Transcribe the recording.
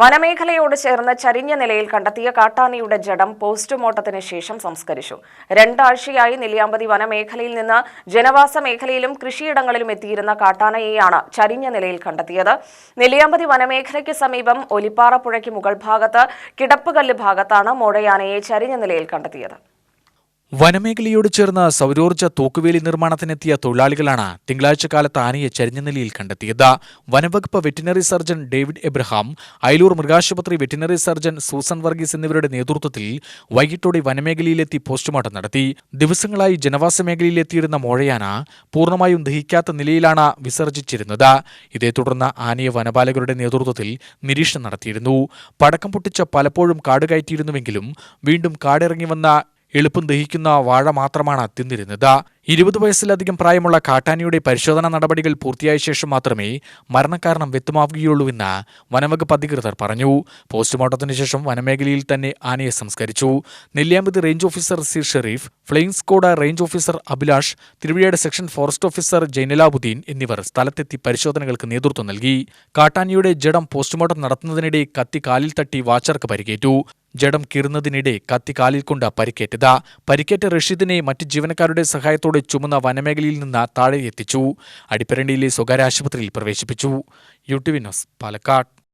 വനമേഖലയോട് ചേർന്ന് ചരിഞ്ഞ നിലയിൽ കണ്ടെത്തിയ കാട്ടാനയുടെ ജഡം പോസ്റ്റ്മോർട്ടത്തിന് ശേഷം സംസ്കരിച്ചു. രണ്ടാഴ്ചയായി നെല്ലിയാമ്പതി വനമേഖലയിൽ നിന്ന് ജനവാസ മേഖലയിലും കൃഷിയിടങ്ങളിലും എത്തിയിരുന്ന കാട്ടാനയെയാണ് ചരിഞ്ഞ നിലയിൽ കണ്ടെത്തിയത്. നെല്ലിയാമ്പതി വനമേഖലയ്ക്ക് സമീപം ഒലിപ്പാറ പുഴയ്ക്ക് മുകൾ ഭാഗത്ത് കിടപ്പുകല്ല് ഭാഗത്താണ് മോഴയാനയെ ചരിഞ്ഞ നിലയിൽ കണ്ടെത്തിയത്. വനമേഖലയോട് ചേർന്ന സൗരോർജ തൂക്കുവേലി നിർമ്മാണത്തിനെത്തിയ തൊഴിലാളികളാണ് തിങ്കളാഴ്ച കാലത്ത് ആനയെ ചരിഞ്ഞ നിലയിൽ കണ്ടെത്തിയത്. വനവകുപ്പ് veterinary surgeon David Abraham Ayalur മൃഗാശുപത്രി veterinary surgeon Susan Varghese എന്നിവരുടെ നേതൃത്വത്തിൽ വൈകിട്ടോടെ വനമേഖലയിലെത്തി പോസ്റ്റ്മോർട്ടം നടത്തി. ദിവസങ്ങളായി ജനവാസ മേഖലയിലെത്തിയിരുന്ന മോഴയാന പൂർണമായും ദഹിക്കാത്ത നിലയിലാണ് വിസർജിച്ചിരുന്നത്. ഇതേ തുടർന്ന് ആനയെ വനപാലകരുടെ നേതൃത്വത്തിൽ നിരീക്ഷണം നടത്തിയിരുന്നു. പടക്കം പൊട്ടിച്ച പലപ്പോഴും കാട് കയറ്റിയിരുന്നുവെങ്കിലും വീണ്ടും കാടിറങ്ങി വന്ന എളുപ്പം ദഹിക്കുന്ന വാഴ മാത്രമാണ് തിന്നിരുന്നത്. ഇരുപത് വയസ്സിലധികം പ്രായമുള്ള കാട്ടാനിയുടെ പരിശോധനാ നടപടികൾ പൂർത്തിയായ ശേഷം മാത്രമേ മരണകാരണം വ്യക്തമാവുകയുള്ളൂവെന്ന് വനവകുപ്പ് അധികൃതർ പറഞ്ഞു. പോസ്റ്റ്മോർട്ടത്തിന് ശേഷം വനമേഖലയിൽ തന്നെ ആനയെ സംസ്കരിച്ചു. Nelliyampathy range officer C Sherif flame squad range officer Abhilash തിരുവിഴയുടെ section forest officer Jainulabdeen എന്നിവർ സ്ഥലത്തെത്തി പരിശോധനകൾക്ക് നേതൃത്വം നൽകി. കാട്ടാനിയുടെ ജഡം പോസ്റ്റ്മോർട്ടം നടത്തുന്നതിനിടെ കത്തി കാലിൽ തട്ടി വാച്ചർക്ക് പരിക്കേറ്റു. ജഡം കീറുന്നതിനിടെ കത്തി കാലിൽ കൊണ്ട് പരിക്കേറ്റത്. പരിക്കേറ്റ റഷീദിനെ മറ്റ് ജീവനക്കാരുടെ സഹായത്തോടെ ചുമന്ന വനമേഖലയിൽ നിന്ന് താഴെ എത്തിച്ചു. അടിപ്പരണ്ടിയിലെ സ്വകാര്യ ആശുപത്രിയിൽ പ്രവേശിപ്പിച്ചു. U T V news Palakkad.